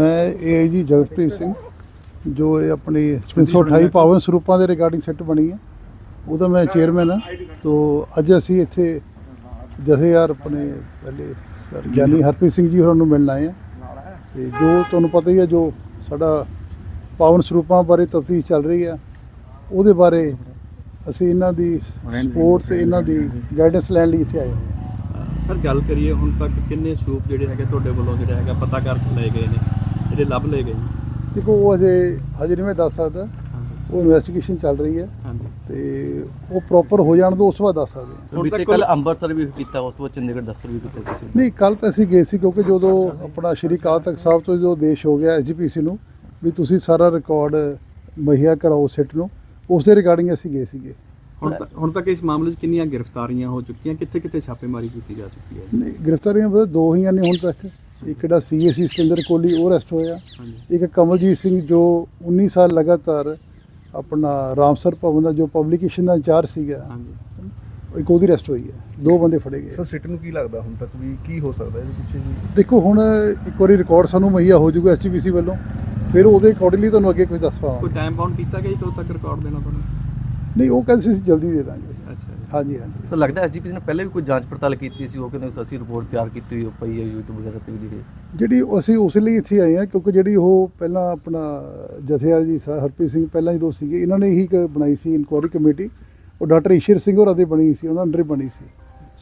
ਮੈਂ ਏਆਈਜੀ ਜਗਤਪ੍ਰੀਤ ਸਿੰਘ ਜੋ ਇਹ ਆਪਣੀ 328 ਪਾਵਨ ਸਰੂਪਾਂ ਦੇ ਰਿਗਾਰਡਿੰਗ ਸੈੱਟ ਬਣੀ ਹੈ। ਉਹਦਾ ਮੈਂ ਚੇਅਰਮੈਨ ਹਾਂ। ਤੋਂ ਅੱਜ ਅਸੀਂ ਇੱਥੇ ਜਥੇਦਾਰ ਆਪਣੇ ਪਹਿਲੇ ਸਰ ਗਿਆਨੀ ਹਰਪ੍ਰੀਤ ਸਿੰਘ ਜੀ ਹੋਰਾਂ ਨੂੰ ਮਿਲਣ ਆਏ ਹਾਂ। ਤੇ ਜੋ ਤੁਹਾਨੂੰ ਪਤਾ ਹੀ ਹੈ ਜੋ ਸਾਡਾ ਪਾਵਨ ਸਰੂਪਾਂ ਬਾਰੇ ਤਫਤੀਸ਼ ਚੱਲ ਰਹੀ ਹੈ ਉਹਦੇ ਬਾਰੇ ਅਸੀਂ ਇਹਨਾਂ ਦੀ ਸਪੋਰਟ ਤੇ ਇਹਨਾਂ ਦੀ ਗਾਈਡੈਂਸ ਲੈਣ ਲਈ ਇੱਥੇ ਆਏ ਹਾਂ। ਸਰ ਗੱਲ ਕਰੀਏ ਹੁਣ ਤੱਕ ਕਿੰਨੇ ਸਰੂਪ ਜਿਹੜੇ ਹੈਗੇ ਤੁਹਾਡੇ ਵੱਲੋਂ ਜਿਹੜਾ ਹੈਗਾ ਪਤਾ ਕਰਕੇ ਲਏ ਗਏ ਨੇ? ਜਿਹੜੇ ਲੱਭ ਲਏ ਗਏ ਨੇ ਦੇਖੋ ਉਹ ਅਜੇ ਹਜੇ ਨਹੀਂ ਮੈਂ ਦੱਸ ਸਕਦਾ। ਉਹ ਇਨਵੈਸਟੀਗੇਸ਼ਨ ਚੱਲ ਰਹੀ ਹੈ। ਹਾਂਜੀ। ਤੇ ਉਹ ਪ੍ਰੋਪਰ ਹੋ ਜਾਣ ਤੋਂ ਉਸ ਤੋਂ ਬਾਅਦ ਦੱਸ ਸਕਦੇ ਹਾਂ। ਹੁਣ ਕੱਲ ਅੰਮ੍ਰਿਤਸਰ ਵੀ ਕੀਤਾ ਉਸ ਤੋਂ ਬਾਅਦ ਚੰਡੀਗੜ੍ਹ ਦਫ਼ਤਰ ਵੀ ਕੀਤਾ ਤੁਸੀਂ। ਨਹੀਂ ਕੱਲ ਤਾਂ ਅਸੀਂ ਗਏ ਸੀ ਕਿਉਂਕਿ ਜਦੋਂ ਆਪਣਾ ਸ਼੍ਰੀ ਅਕਾਲ ਤਖਤ ਸਾਹਿਬ ਤੋਂ ਜੋ ਦੇਸ਼ ਹੋ ਗਿਆ ਐਸਜੀਪੀਸੀ ਨੂੰ ਵੀ ਤੁਸੀਂ ਸਾਰਾ ਰਿਕਾਰਡ ਮੁਹੱਈਆ ਕਰਾਓ ਸਿੱਟ ਨੂੰ ਉਸ ਦੇ ਰਿਗਾਰਡਿੰਗ ਅਸੀਂ ਗਏ ਸੀਗੇ। ਹੁਣ ਤੱਕ ਹੁਣ ਤੱਕ ਇਸ ਮਾਮਲੇ 'ਚ ਕਿੰਨੀਆਂ ਗ੍ਰਿਫਤਾਰੀਆਂ ਹੋ ਚੁੱਕੀਆਂ? ਕਿੱਥੇ ਕਿੱਥੇ ਛਾਪੇਮਾਰੀ ਕੀਤੀ ਜਾ ਚੁੱਕੀ ਹੈ? ਨਹੀਂ ਗ੍ਰਿਫਤਾਰੀਆਂ ਬਸ ਦੋ ਹੋਈਆਂ ਨੇ ਹੁਣ ਤੱਕ। ਇੱਕ ਜਿਹੜਾ ਸੀਏਸੀ ਸਤਿੰਦਰ ਕੋਹਲੀ ਉਹ ਅਰੈਸਟ ਹੋਇਆ। ਇੱਕ ਕਮਲਜੀਤ ਸਿੰਘ ਜੋ 19 ਸਾਲ ਲਗਾਤਾਰ ਆਪਣਾ ਰਾਮਸਰ ਭਵਨ ਦਾ ਜੋ ਪਬਲਿਕੇਸ਼ਨ ਦਾ ਇੰਚਾਰਜ ਸੀਗਾ ਇੱਕ ਉਹਦੀ ਅਰੈਸਟ ਹੋਈ ਹੈ। ਦੋ ਬੰਦੇ ਫੜੇ ਗਏ। ਸਰ ਸਿੱਟ ਨੂੰ ਕੀ ਲੱਗਦਾ ਹੁਣ ਤੱਕ ਵੀ ਕੀ ਹੋ ਸਕਦਾ ਇਹਦੇ ਪਿੱਛੇ ਜੀ ਦੇਖੋ ਹੁਣ ਇੱਕ ਵਾਰੀ ਰਿਕਾਰਡ ਸਾਨੂੰ ਮੁਹੱਈਆ ਹੋ ਜਾਊਗਾ ਐਸਜੀਪੀਸੀ ਵੱਲੋਂ। ਫਿਰ ਉਹਦੇ ਅਕੋਰਡਿੰਗਲੀ ਤੁਹਾਨੂੰ ਅੱਗੇ ਕੁਝ ਦੱਸ ਕੋਈ ਪਾਵਾਂਗੇ ਟਾਈਮ ਬਾਉਂਡ ਕੀਤਾ ਗਿਆ ਜੀ ਕਦੋਂ ਤੱਕ ਰਿਕਾਰਡ ਦੇਣਾ ਤੁਹਾਨੂੰ? ਨਹੀਂ ਉਹ ਕਹਿੰਦੇ ਸੀ ਜਲਦੀ ਦੇ ਦਾਂਗੇ। ਹਾਂਜੀ ਹਾਂਜੀ। ਤਾਂ ਲੱਗਦਾ ਐਸਜੀਪੀਸੀ ਨੇ ਪਹਿਲੇ ਵੀ ਕੋਈ ਜਾਂਚ ਪੜਤਾਲ ਕੀਤੀ ਸੀ ਉਹ ਕਹਿੰਦੇ ਅਸੀਂ ਰਿਪੋਰਟ ਤਿਆਰ ਕੀਤੀ ਹੋਈ ਉਹ ਪਈ ਹੈ YouTube ਵਗੈਰਾ ਤੇ ਵੀ ਜਿਹੜੀ ਜਿਹੜੀ ਅਸੀਂ ਉਸ ਲਈ ਇੱਥੇ ਆਏ ਹਾਂ ਕਿਉਂਕਿ ਜਿਹੜੀ ਉਹ ਪਹਿਲਾਂ ਆਪਣਾ ਜਥੇਦਾਰ ਜੀ ਸਰ ਹਰਪ੍ਰੀਤ ਸਿੰਘ ਪਹਿਲਾਂ ਜਦੋਂ ਸੀਗੇ ਇਹਨਾਂ ਨੇ ਹੀ ਇੱਕ ਬਣਾਈ ਸੀ ਇਨਕੁਆਇਰੀ ਕਮੇਟੀ ਉਹ ਡਾਕਟਰ ਈਸ਼ਰ ਸਿੰਘ ਹੋਰਾਂ ਦੀ ਬਣੀ ਸੀ ਉਹਨਾਂ ਅੰਡਰ ਹੀ ਬਣੀ ਸੀ।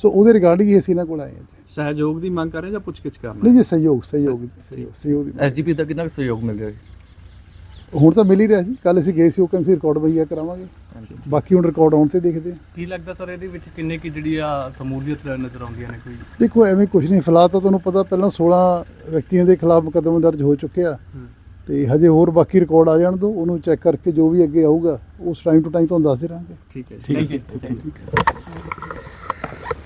ਸੋ ਉਹਦੇ ਰਿਗਾਰਡਿੰਗ ਹੀ ਅਸੀਂ ਇਹਨਾਂ ਕੋਲ ਆਏ ਹਾਂ ਜੀ। ਸਹਿਯੋਗ ਦੀ ਮੰਗ ਕਰ ਰਹੇ ਜਾਂ ਪੁੱਛਗਿੱਛ ਕਰਨਾ ਨਹੀਂ ਜੀ ਸਹਿਯੋਗ ਸਹਿਯੋਗ ਜੀ, ਸਹਿਯੋਗ। ਸਹਿਯੋਗ ਦੀ ਐਸਜੀਪੀ ਦਾ ਕਿੰਨਾ ਕੁ ਸਹਿਯੋਗ ਮਿਲ ਰਿਹਾ ਹੈ ਹੁਣ ਤਾਂ ਮਿਲ ਹੀ ਰਿਹਾ ਸੀ ਕੱਲ ਅਸੀਂ ਗਏ ਸੀ ਉਹ ਕਹਿੰਦੇ ਸੀ ਰਿਕਾਰਡ ਵਈਆ ਕਰਾਵਾਂਗੇ। ਬਾਕੀ ਹੁਣ ਰਿਕਾਰਡ ਆਉਣ ਤੇ ਦੇਖਦੇ ਹਾਂ। ਕੀ ਲੱਗਦਾ ਸਰ ਇਹਦੇ ਵਿੱਚ ਕਿੰਨੇ ਕੀ ਜਿਹੜੀ ਆ ਸ਼ਮੂਲੀਅਤ ਨਜ਼ਰ ਆਉਂਦੀਆਂ ਨੇ ਕੋਈ? ਦੇਖੋ ਐਵੇਂ ਕੁਝ ਨਹੀਂ। ਫਿਲਹਾਲ ਤਾਂ ਤੁਹਾਨੂੰ ਪਤਾ ਪਹਿਲਾਂ 16 ਵਿਅਕਤੀਆਂ ਦੇ ਖਿਲਾਫ ਮੁਕੱਦਮਾ ਦਰਜ ਹੋ ਚੁੱਕਿਆ। ਤੇ ਹਜੇ ਹੋਰ ਬਾਕੀ ਰਿਕਾਰਡ ਆ ਜਾਣ ਦੋ ਉਹਨੂੰ ਚੈੱਕ ਕਰਕੇ ਜੋ ਵੀ ਅੱਗੇ ਆਊਗਾ ਉਸ ਟਾਈਮ ਟੂ ਟਾਈਮ ਤੁਹਾਨੂੰ ਦੱਸਦੇ ਰਹਾਂਗੇ। ਠੀਕ ਹੈ ਜੀ। ਠੀਕ ਹੈ ਠੀਕ ਹੈ।